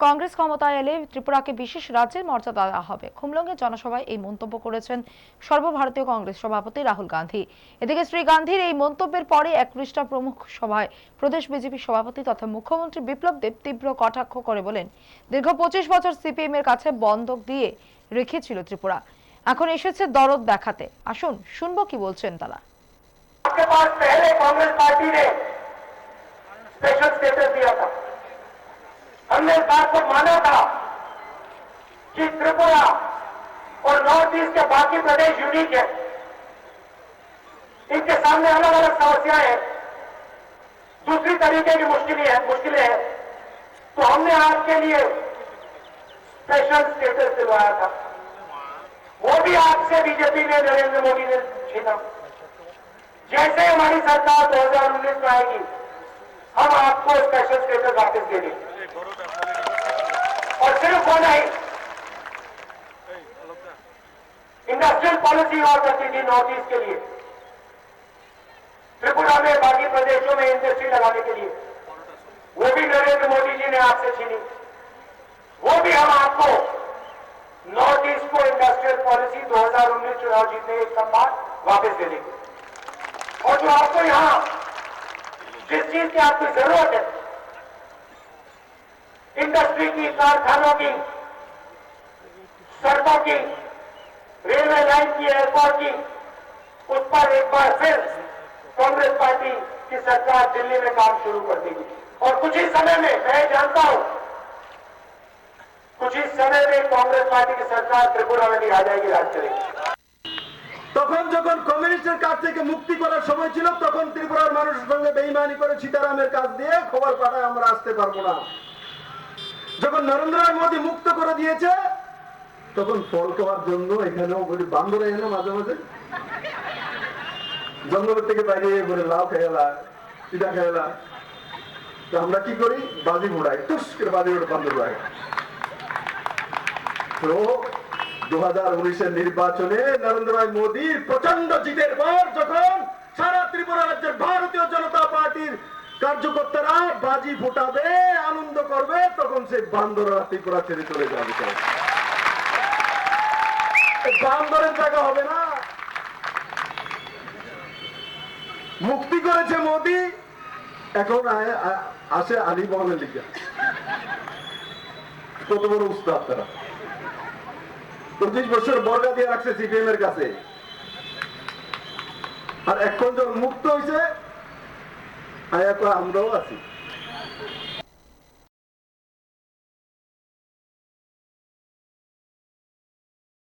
কংগ্রেস ক্ষমতায় এলে ত্রিপুরাকে বিশেষ রাজ্যের মর্যাদা দেওয়া হবে খুমলঙ্গের জনসভায় এই মন্তব্য করেছেন সর্বভারতীয় কংগ্রেস সভাপতি রাহুল গান্ধী এদিকে শ্রী গান্ধীর এই মন্তব্যের পরে এক পৃষ্ঠা প্রমুখ সভায় প্রদেশ বিজেপি সভাপতি তথা মুখ্যমন্ত্রী বিপ্লব দেব তীব্র কটাক্ষ করে বলেন দীর্ঘ পঁচিশ বছর সিপিএম এর কাছে বন্ধক দিয়ে রেখেছিল ত্রিপুরা এখন এসেছে দরদ দেখাতে আসুন শুনবো কি বলছেন তারা आपके पास पहले कांग्रेस पार्टी ने स्पेशल स्टेटस दिया था हमने इस बात को माना था कि त्रिपुरा और नॉर्थ ईस्ट के बाकी प्रदेश यूनिक है। इनके सामने अलग अलग समस्याएँ हैं। दूसरी तरीके की मुश्किलें हैं मुश्किलें हैं। तो हमने आपके लिए स्पेशल स्टेटस दिलवाया था। वो भी आपसे बीजेपी ने नरेंद्र मोदी ने छीना। जैसे हमारी सरकार 2019 में आएगी, हम आपको स्पेशल स्टेटस वापस दे देंगे। और सिर्फ़ वो नहीं इंडस्ट्रियल पॉलिसी और करती थी नॉर्थ ईस्ट के लिए, त्रिपुरा में बाकी प्रदेशों में इंडस्ट्री लगाने के लिए। वो भी नरेंद्र मोदी जी ने आपसे छीनी। वो भी हम आपको नॉर्थ ईस्ट को इंडस्ट्रियल पॉलिसी 2019 चुनाव जीतने के कम बाद वापस दे देंगे। और जो आपको यहाँ जिस चीज़ की आपकी ज़रूरत है इंडस्ट्री की कारखानों की सड़कों की रेलवे लाइन की एयरपोर्ट की उस पर एक बार फिर कांग्रेस पार्टी की सरकार दिल्ली में काम शुरू कर देगी और कुछ ही समय में मैं जानता हूं कुछ ही समय में कांग्रेस पार्टी की सरकार त्रिपुरा में भी आ जाएगी राज करेगी তখন যখন কমিউনিস্টের কাছ থেকে মুক্তি করার সময় ছিল তখন ত্রিপুরার মানুষের সঙ্গে বেইমানি করে সীতারামের কাছ দিয়ে খবর পাঠায় আমরা আসতে পারবো না যখন নরেন্দ্র মোদী মুক্ত করে দিয়েছে, তখন ফল খাওয়ার জন্য এখানেও বলি, বান্দরে এনে মাঝে মাঝে। জঙ্গলের থেকে বাইরে বলে, লাউ খেলা পিঠা খেলা তো আমরা কি করি? বাজি উড়াই টুস করে বাজি উড়ে বান্দর উড়াই তো দু হাজার উনিশের নির্বাচনে নরেন্দ্র ভাই মোদীর প্রচণ্ড জিতের পর যখন সারা ত্রিপুরা রাজ্যের ভারতীয় জনতা পার্টির কার্যকর্তারা বাজি ফোটাবে তখন সেই বান্দররা ত্রিপুরা ছেড়ে চলে যাবে বান্দরের জায়গা হবে না। মুক্তি করেছে মোদী। এখন আসে আলী মোহাম্মদ লিখা কত বড় উস্তাদ তারা। পঁচিশ বছর বর্গা দিয়ে রাখছে সিপিএম এর কাছে। আর এখন যখন মুক্ত হয়েছে আমরাও আছি।